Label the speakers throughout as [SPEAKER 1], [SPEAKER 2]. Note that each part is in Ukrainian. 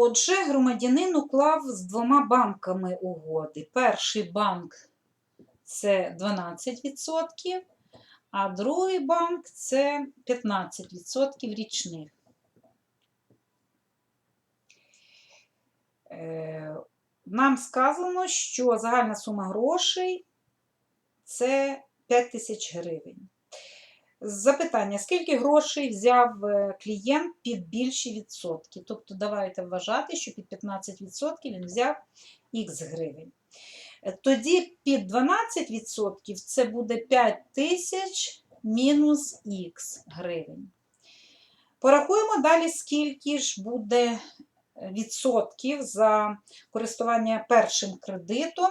[SPEAKER 1] Отже, громадянин уклав з двома банками угоди. Перший банк це 12%, а другий банк це 15% річних. Е, Нам сказано, що загальна сума грошей це 5 тисяч гривень. Запитання: скільки грошей взяв е, клієнт під більші відсотки? Тобто, давайте вважати, що під 15% він взяв х гривень. Е, Тоді під 12% це буде 5 тисяч мінус х гривень. Порахуємо далі, скільки ж буде відсотків за користування першим кредитом.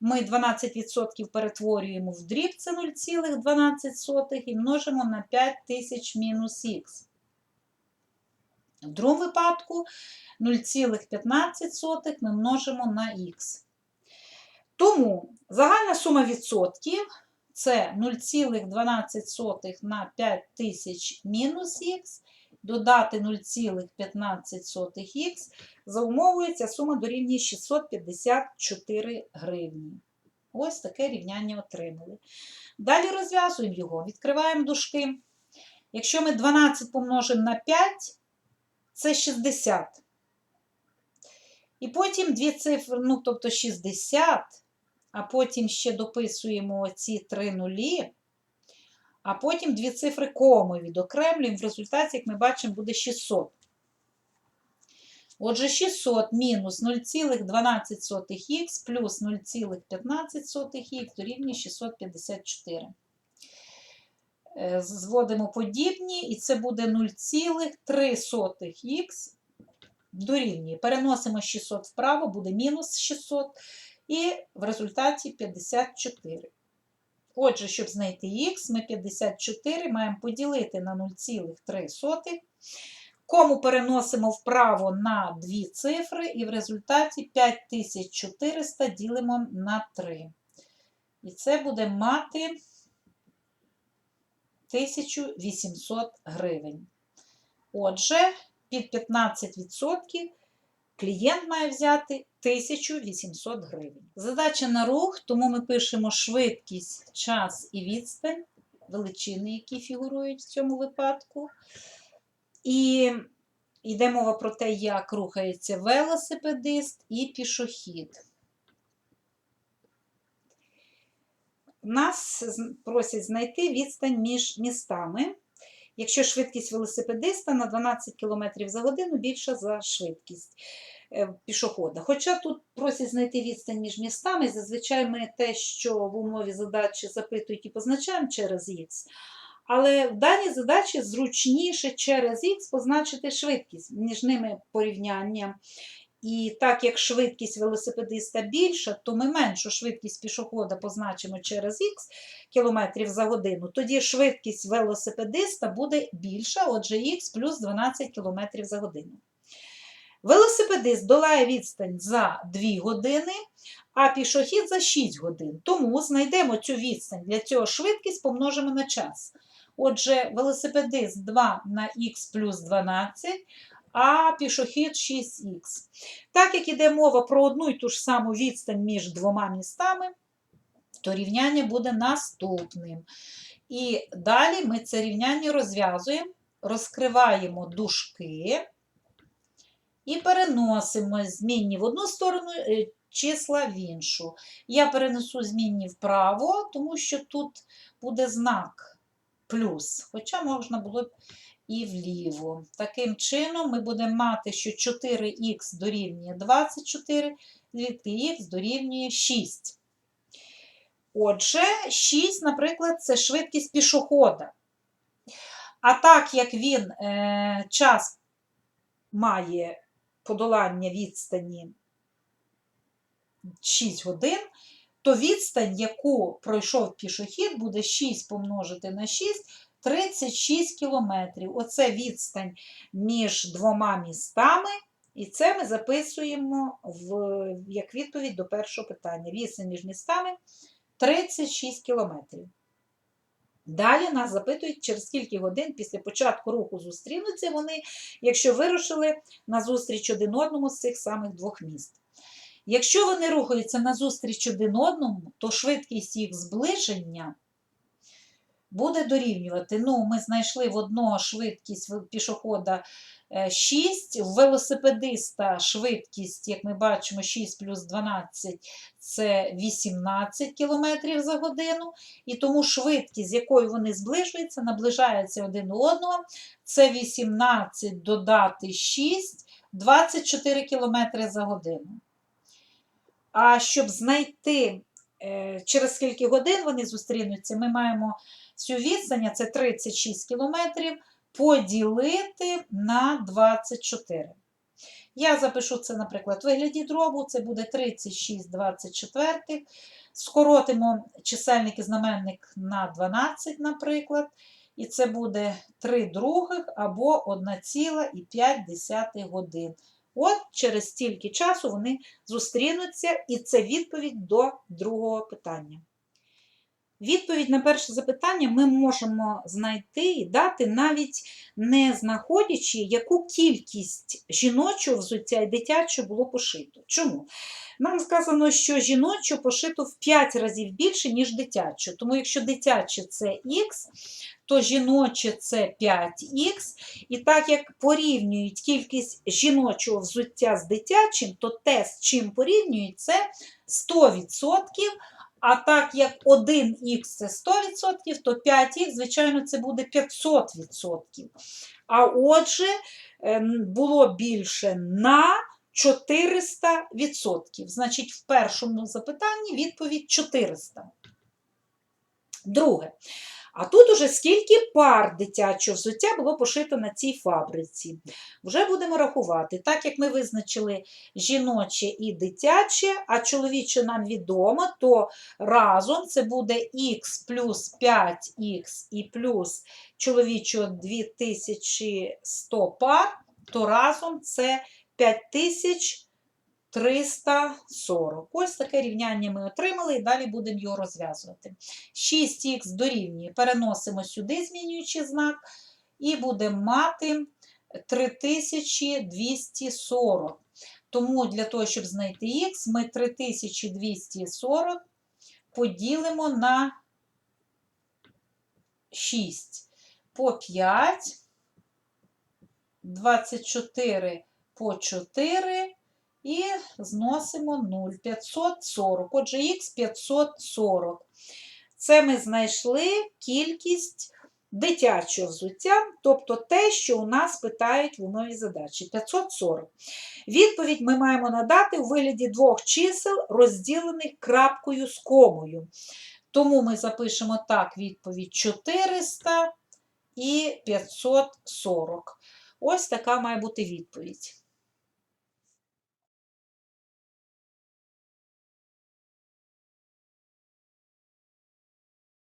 [SPEAKER 1] Ми 12% перетворюємо в дріб, це 0,12 і множимо на 5 тисяч мінус х. В другому випадку 0,15 ми множимо на х. Тому загальна сума відсотків це 0,12 на 5 тисяч мінус х, додати 0,15х, за умовою ця сума дорівнює 654 гривні. Ось таке рівняння отримали. Далі розв'язуємо його, відкриваємо дужки. Якщо ми 12 помножимо на 5, це 60. І потім дві цифри, ну, тобто 60, а потім ще дописуємо ці три нулі, а потім дві цифри коми відокремлюємо. В результаті, як ми бачимо, буде 600. Отже, 600 мінус 0,12х плюс 0,15х дорівнює 654. Е, Зводимо подібні, і це буде 0,3х дорівнює. Переносимо 600 вправо, буде мінус 600, і в результаті 54. Отже, щоб знайти х, ми 54 маємо поділити на 0,3. Кому переносимо вправо на дві цифри, і в результаті 5400 ділимо на 3. І це буде мати 1800 гривень. Отже, під 15% клієнт має взяти 1800 гривень. Задача на рух, тому ми пишемо швидкість, час і відстань, величини, які фігурують в цьому випадку. І йде мова про те, як рухається велосипедист і пішохід. Нас просять знайти відстань між містами. Якщо швидкість велосипедиста на 12 км за годину більша за швидкість е, пішохода. Хоча тут просять знайти відстань між містами, зазвичай ми те, що в умові задачі запитують і позначаємо через х. Але в даній задачі зручніше через х позначити швидкість, між ними порівняння. І так як швидкість велосипедиста більша, то ми меншу швидкість пішохода позначимо через х км за годину, тоді швидкість велосипедиста буде більша, отже, х плюс 12 км за годину. Велосипедист долає відстань за 2 години, а пішохід за 6 годин. Тому знайдемо цю відстань. Для цього швидкість помножимо на час. Отже, велосипедист 2 на х плюс 12, а пішохід 6х. Так як іде мова про одну і ту ж саму відстань між двома містами, то рівняння буде наступним. І далі ми це рівняння розв'язуємо, розкриваємо дужки і переносимо змінні в одну сторону, е, числа в іншу. Я перенесу змінні вправо, тому що тут буде знак плюс, хоча можна було б і вліво. Таким чином, ми будемо мати, що 4х дорівнює 24, звідки х дорівнює 6. Отже, 6, наприклад, це швидкість пішохода. А так як він е, час має подолання відстані 6 годин, то відстань, яку пройшов пішохід, буде 6 помножити на 6, 36 кілометрів. Оце відстань між двома містами. І це ми записуємо в, як відповідь до першого питання. Відстань між містами 36 кілометрів. Далі нас запитують, через скільки годин після початку руху зустрінуться вони, якщо вирушили на зустріч один одному з цих самих двох міст. Якщо вони рухаються на зустріч один одному, то швидкість їх зближення буде дорівнювати. Ну, ми знайшли в одного швидкість пішохода е, 6, в велосипедиста швидкість, як ми бачимо, 6 плюс 12 це 18 км за годину. І тому швидкість, з якою вони зближуються, наближаються один до одного. Це 18 додати 6, 24 км за годину. А щоб знайти, е, через скільки годин вони зустрінуться, ми маємо цю відстань, це 36 кілометрів, поділити на 24. Я запишу це, наприклад, в вигляді дробу, це буде 36 24. Скоротимо чисельник і знаменник на 12, наприклад, і це буде 3 других або 1,5 годин. От через стільки часу вони зустрінуться, і це відповідь до другого питання. Відповідь на перше запитання ми можемо знайти і дати, навіть не знаходячи, яку кількість жіночого взуття і дитячого було пошито. Чому? Нам сказано, що жіночого пошито в 5 разів більше, ніж дитячого. Тому якщо дитяче це Х, то жіноче це 5х. І так як порівнюють кількість жіночого взуття з дитячим, то те, з чим порівнюють, це 100%. А так як 1х це 100%, то 5х, звичайно, це буде 500%. А отже, ем, було більше на 400%. Значить, в першому запитанні відповідь 400. Друге. А тут уже скільки пар дитячого взуття було пошито на цій фабриці. Вже будемо рахувати. Так як ми визначили жіноче і дитяче, а чоловіче нам відомо, то разом це буде х плюс 5х і плюс чоловічого 2100 пар, то разом це 5340. Ось таке рівняння ми отримали і далі будемо його розв'язувати. 6х дорівнює, переносимо сюди, змінюючи знак, і будемо мати 3240. Тому для того, щоб знайти х, ми 3240 поділимо на 6 по 5, 24 по 4 і зносимо 0, 540. Отже, х 540. Це ми знайшли кількість дитячого взуття, тобто те, що у нас питають в умові задачі 540. Відповідь ми маємо надати у вигляді двох чисел, розділених крапкою з комою. Тому ми запишемо так відповідь 400 і 540. Ось така має бути відповідь.